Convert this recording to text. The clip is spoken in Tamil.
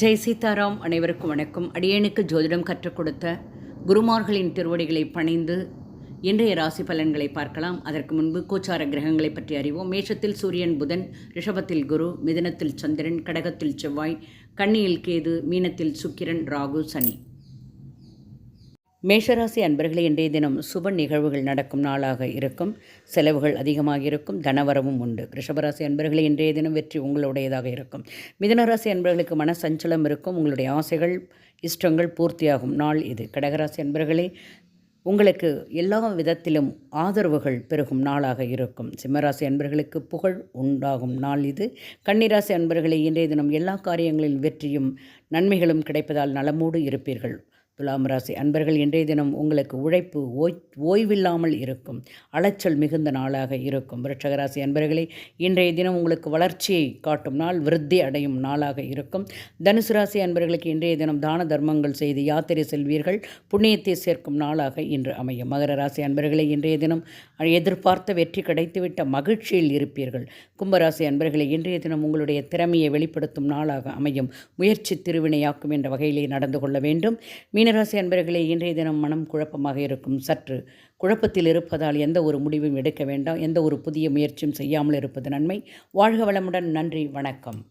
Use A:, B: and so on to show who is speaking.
A: ஜெய் சீதாராம் அனைவருக்கும் வணக்கம். அடியேனுக்கு ஜோதிடம் கற்றுக் கொடுத்த குருமார்களின் திருவடிகளை பணிந்து இன்றைய ராசி பலன்களை பார்க்கலாம். அதற்கு முன்பு கோச்சார கிரகங்களை பற்றி அறிவோம். மேஷத்தில் சூரியன் புதன் ரிஷபத்தில் குரு மிதனத்தில் சந்திரன் கடகத்தில் செவ்வாய் கன்னியில் கேது மீனத்தில் சுக்கிரன் ராகு சனி. மேஷராசி அன்பர்களே இன்றைய தினம் சுப நிகழ்வுகள் நடக்கும் நாளாக இருக்கும். செலவுகள் அதிகமாக இருக்கும் தனவரவும் உண்டு. ரிஷபராசி அன்பர்களே இன்றைய தினம் வெற்றி உங்களுடையதாக இருக்கும். மிதனராசி அன்பர்களுக்கு மன சஞ்சலம் இருக்கும் உங்களுடைய ஆசைகள் இஷ்டங்கள் பூர்த்தியாகும் நாள் இது. கடகராசி அன்பர்களே உங்களுக்கு எல்லா விதத்திலும் ஆதரவுகள் பெருகும் நாளாக இருக்கும். சிம்மராசி அன்பர்களுக்கு புகழ் உண்டாகும் நாள் இது. கன்னிராசி அன்பர்களே இன்றைய தினம் எல்லா காரியங்களில் வெற்றியும் நன்மைகளும் கிடைப்பதால் நலமோடு இருப்பீர்கள். துலாம் ராசி அன்பர்கள் இன்றைய தினம் உங்களுக்கு உழைப்பு ஓய் ஓய்வில்லாமல் இருக்கும். அலைச்சல் மிகுந்த நாளாக இருக்கும். விருட்சகராசி அன்பர்களே இன்றைய தினம் உங்களுக்கு வளர்ச்சியை காட்டும் நாள் விருத்தி அடையும் நாளாக இருக்கும். தனுசு ராசி அன்பர்களுக்கு இன்றைய தினம் தான தர்மங்கள் செய்து யாத்திரை செல்வீர்கள். புண்ணியத்தை சேர்க்கும் நாளாக இன்று அமையும். மகர ராசி அன்பர்களே இன்றைய தினம் எதிர்பார்த்த வெற்றி கிடைத்துவிட்ட மகிழ்ச்சியில் இருப்பீர்கள். கும்பராசி அன்பர்களே இன்றைய தினம் உங்களுடைய திறமையை வெளிப்படுத்தும் நாளாக அமையும். முயற்சி திருவினையாக்கும் என்ற வகையிலே நடந்து கொள்ள வேண்டும். மீனராசி அன்பர்களே இன்றைய தினம் மனம் குழப்பமாக இருக்கும். சற்று குழப்பத்தில் இருப்பதால் எந்த ஒரு முடிவும் எடுக்க வேண்டாம். எந்த ஒரு புதிய முயற்சியும் செய்யாமல் இருப்பது நன்மை. வாழ்க வளமுடன். நன்றி. வணக்கம்.